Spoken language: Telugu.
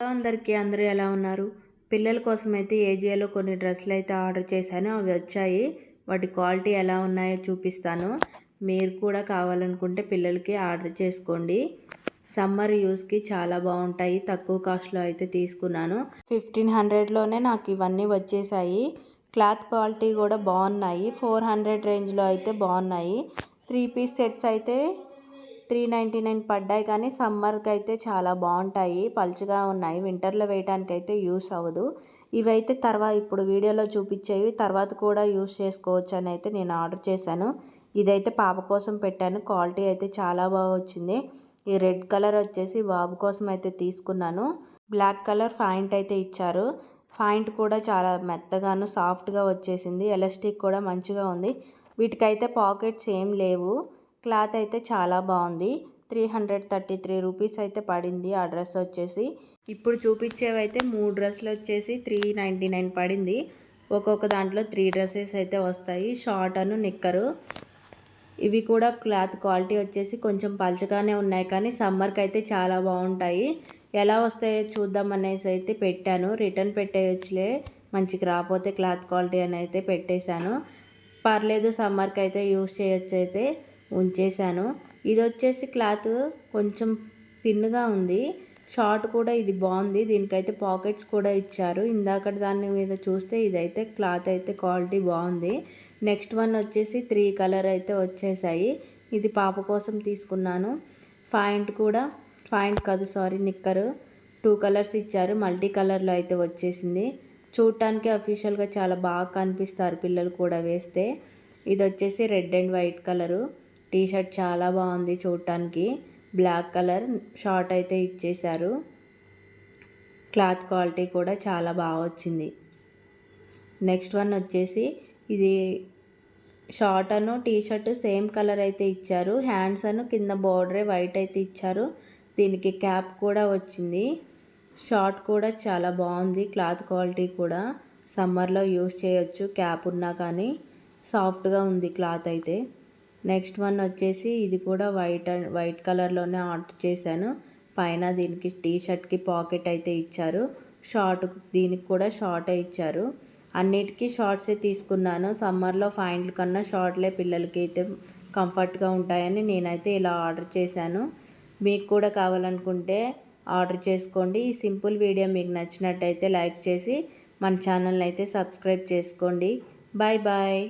హలో అందరికీ అందరూ ఎలా ఉన్నారు? పిల్లల కోసం అయితే ఏజియాలో కొన్ని డ్రెస్సులు అయితే ఆర్డర్ చేశాను. అవి వచ్చాయి. వాటి క్వాలిటీ ఎలా ఉన్నాయో చూపిస్తాను. మీరు కూడా కావాలనుకుంటే పిల్లలకి ఆర్డర్ చేసుకోండి. సమ్మర్ యూస్కి చాలా బాగుంటాయి. తక్కువ కాస్ట్లో అయితే తీసుకున్నాను. ఫిఫ్టీన్ హండ్రెడ్లోనే నాకు ఇవన్నీ వచ్చేసాయి. క్లాత్ క్వాలిటీ కూడా బాగున్నాయి. ఫోర్ హండ్రెడ్ రేంజ్లో అయితే బాగున్నాయి. త్రీ పీస్ సెట్స్ అయితే త్రీ నైంటీ నైన్ పడ్డాయి కానీ సమ్మర్కి అయితే చాలా బాగుంటాయి. పలుచగా ఉన్నాయి. వింటర్లో వేయడానికి అయితే యూస్ అవ్వదు. ఇవైతే తర్వాత ఇప్పుడు వీడియోలో చూపించేవి తర్వాత కూడా యూస్ చేసుకోవచ్చు అని అయితే నేను ఆర్డర్ చేశాను. ఇదైతే పాప కోసం పెట్టాను. క్వాలిటీ అయితే చాలా బాగా వచ్చింది. ఈ రెడ్ కలర్ వచ్చేసి బాబు కోసం అయితే తీసుకున్నాను. బ్లాక్ కలర్ ఫాయింట్ అయితే ఇచ్చారు. ఫాయింట్ కూడా చాలా మెత్తగాను సాఫ్ట్గా వచ్చేసింది. ఎలాస్టిక్ కూడా మంచిగా ఉంది. వీటికైతే పాకెట్స్ ఏం లేవు. క్లాత్ అయితే చాలా బాగుంది. Three hundred thirty three rupees అయితే పడింది ఆ డ్రెస్ వచ్చేసి. ఇప్పుడు చూపించేవైతే మూడు డ్రెస్సులు వచ్చేసి త్రీ నైంటీ నైన్ పడింది. ఒక్కొక్క దాంట్లో త్రీ డ్రెస్సెస్ అయితే వస్తాయి. షార్ట్ అను నిక్కరు. ఇవి కూడా క్లాత్ క్వాలిటీ వచ్చేసి కొంచెం పలచగానే ఉన్నాయి కానీ సమ్మర్కి అయితే చాలా బాగుంటాయి. ఎలా వస్తాయో చూద్దాం అనేసి అయితే పెట్టాను. రిటర్న్ పెట్టేయచ్చులే. మంచికి రాకపోతే క్లాత్ క్వాలిటీ అని అయితే పెట్టేశాను. పర్లేదు సమ్మర్కి అయితే యూస్ చేయొచ్చు అయితే. ఉంచేసాను ఇది వచ్చేసి క్లాత్ కొంచెం థిన్గా ఉంది. షార్ట్ కూడా ఇది బాగుంది. దీనికైతే పాకెట్స్ కూడా ఇచ్చారు. ఇందాక దాని మీద చూస్తే ఇదైతే క్లాత్ అయితే క్వాలిటీ బాగుంది. నెక్స్ట్ వన్ వచ్చేసి త్రీ కలర్ అయితే వచ్చేసాయి. ఇది పాప కోసం తీసుకున్నాను. ఫాయింట్ కూడా ఫాయింట్ కాదు సారీ నిక్కరు. టూ కలర్స్ ఇచ్చారు. మల్టీ కలర్లో అయితే వచ్చేసింది. చూడటానికి అఫీషియల్గా చాలా బాగా కనిపిస్తారు పిల్లలు కూడా వేస్తే. ఇది వచ్చేసి red and white colour. T shirt చాలా బాగుంది చూడటానికి బ్లాక్ కలర్ షార్ట్ అయితే ఇచ్చేశారు. క్లాత్ క్వాలిటీ కూడా చాలా బాగా వచ్చింది. నెక్స్ట్ వన్ వచ్చేసి ఇది షార్ట్ అను టీ షర్ట్ సేమ్ కలర్ అయితే ఇచ్చారు. హ్యాండ్స్ అను కింద బార్డరే వైట్ అయితే ఇచ్చారు. దీనికి క్యాప్ కూడా వచ్చింది. షార్ట్ కూడా చాలా బాగుంది. క్లాత్ క్వాలిటీ కూడా సమ్మర్లో యూస్ చేయొచ్చు. క్యాప్ ఉన్నా కానీ సాఫ్ట్గా ఉంది క్లాత్ అయితే. నెక్స్ట్ వన్ వచ్చేసి ఇది కూడా వైట్ అండ్ వైట్ కలర్లోనే ఆర్డర్ చేశాను. పైన దీనికి టీ షర్ట్కి పాకెట్ అయితే ఇచ్చారు. షార్ట్ దీనికి కూడా షార్టే ఇచ్చారు. అన్నిటికీ షార్ట్సే తీసుకున్నాను. సమ్మర్లో ఫైన్లు కన్నా షార్ట్లే పిల్లలకి అయితే కంఫర్ట్గా ఉంటాయని నేనైతే ఇలా ఆర్డర్ చేశాను. మీకు కూడా కావాలనుకుంటే ఆర్డర్ చేసుకోండి. ఈ సింపుల్ వీడియో మీకు నచ్చినట్టయితే లైక్ చేసి మన ఛానల్ని అయితే సబ్స్క్రైబ్ చేసుకోండి. Bye bye.